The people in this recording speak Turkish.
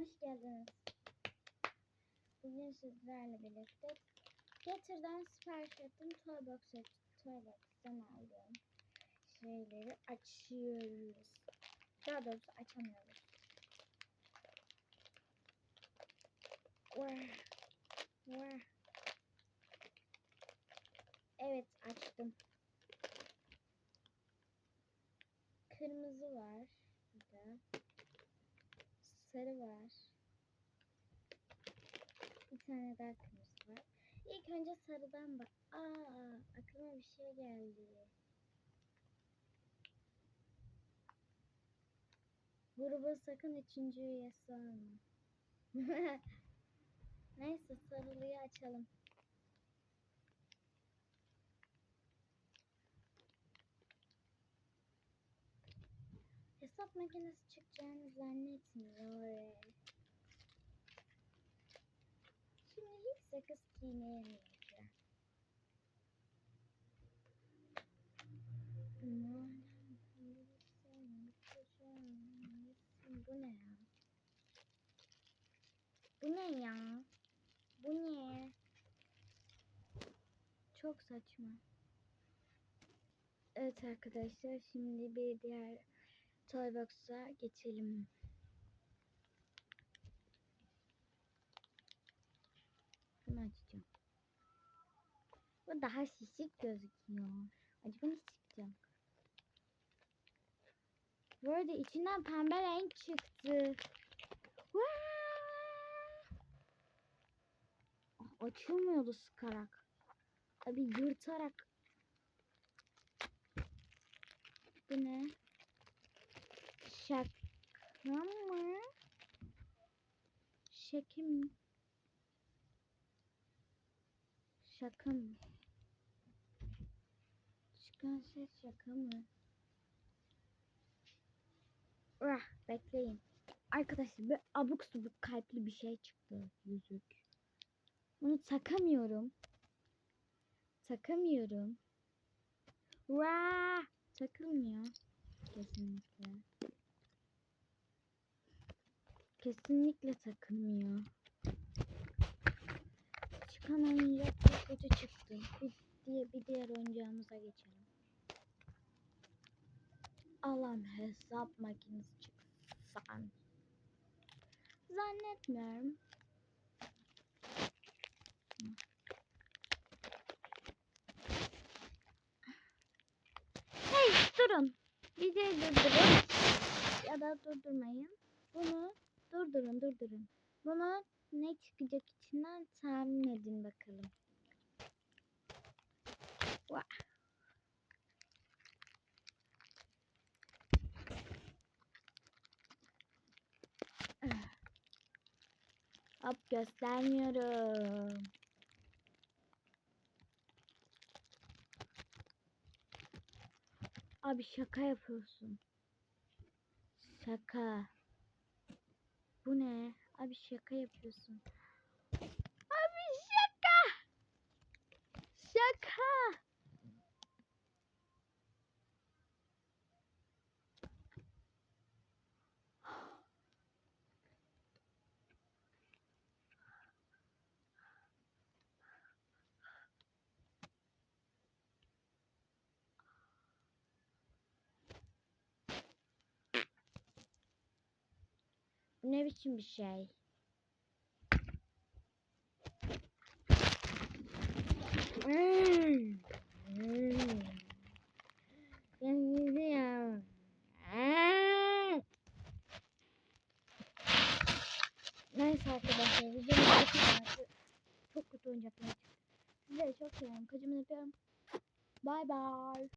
hoş geldiniz. Bugün sizlerle birlikte Getir'den sipariş ettim Toybox'a Toybox'tan aldım. Şeyleri açıyoruz. Daha doğrusu açamıyoruz. Vah, vah. Evet açtım. Kırmızı var burada. Sarı var. Bir tane daha kırmızı var. İlk önce sarıdan bak. Aa, aklıma bir şey geldi. Gruba sakın üçüncü üyesi olma. Neyse sarılıyı açalım. Hesap makinesi çıkacağını zannetmiyorum. Şimdi hiç sakız çiğneyemeyeceğim. Bu ne ya? Bu ne ya? Bu ne? Çok saçma. Evet arkadaşlar şimdi bir diğer Toybox'a geçelim. Bunu açacağım. Bu daha şişik gözüküyor. Acaba ne çıkacak? Bu arada içinden pembe renk çıktı. Ah, Açılmıyordu sıkarak. Abi yırtarak. Bu ne? Şaka mı? Şaka mı? Şaka mı? Çıkan ses şaka mı? Ah, bekleyin. Arkadaşlar bir abuk subuk kalpli bir şey çıktı. Yüzük. Bunu takamıyorum. Takamıyorum. Vaa! Takılmıyor. Kesinlikle. Kesinlikle takılmıyor. Çıkan oyuncak çok kötü çıktı. Bir, diye, bir diğer oyuncağımıza geçelim. Allah'ım hesap makinesi çıksan. Zannetmiyorum. Hey durun. Videoyu durdurun. Ya da durdurmayın. Bunu durdurun durdurun. Bunu ne çıkacak içinden tahmin edin bakalım. Vah. Ah. Hop göstermiyorum. Abi şaka yapıyorsun. Şaka. Bu ne? Abi şaka yapıyorsun. Abi şaka. Şaka. Bu ne biçim bir şey? Hmm. Hmm. Gidiyorum. Hmm. Neyse arkadaşlar kadar. Çok kötü oyuncaklar çıktı. Sizleri çok seviyorum. Kocaman öpüyorum. Bye bye.